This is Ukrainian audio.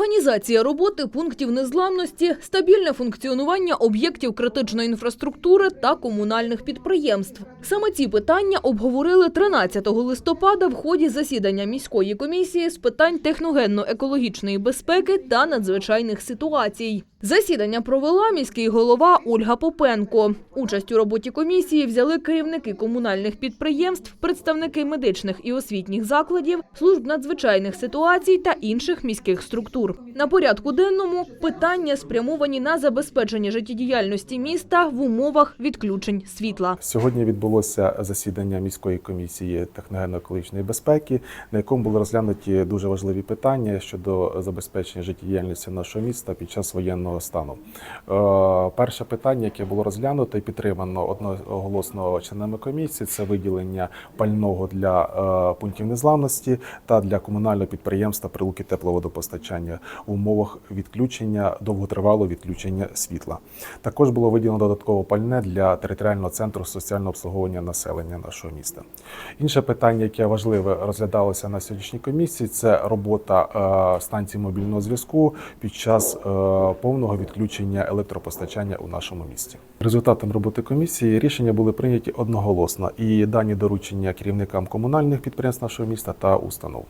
Організація роботи пунктів незламності, стабільне функціонування об'єктів критичної інфраструктури та комунальних підприємств. Саме ці питання обговорили 13 листопада в ході засідання міської комісії з питань техногенно-екологічної безпеки та надзвичайних ситуацій. Засідання провела міський голова Ольга Попенко. Участь у роботі комісії взяли керівники комунальних підприємств, представники медичних і освітніх закладів, служб надзвичайних ситуацій та інших міських структур. На порядку денному питання спрямовані на забезпечення життєдіяльності міста в умовах відключень світла. Сьогодні відбулося засідання міської комісії техногенно-екологічної безпеки, на якому були розглянуті дуже важливі питання щодо забезпечення життєдіяльності нашого міста під час воєнного стану. Е, Перше питання, яке було розглянуто і підтримано одноголосно членами комісії, це виділення пального для е, пунктів незламності та для комунального підприємства прилуки тепловодопостачання в умовах відключення довготривалого відключення світла. Також було виділено додаткове пальне для територіального центру соціального обслуговування населення нашого міста. Інше питання, яке важливе розглядалося на сьогоднішній комісії, це робота е, станцій мобільного зв'язку під час е, повного відключення електропостачання у нашому місті. Результатом роботи комісії рішення були прийняті одноголосно і дані доручення керівникам комунальних підприємств нашого міста та установ.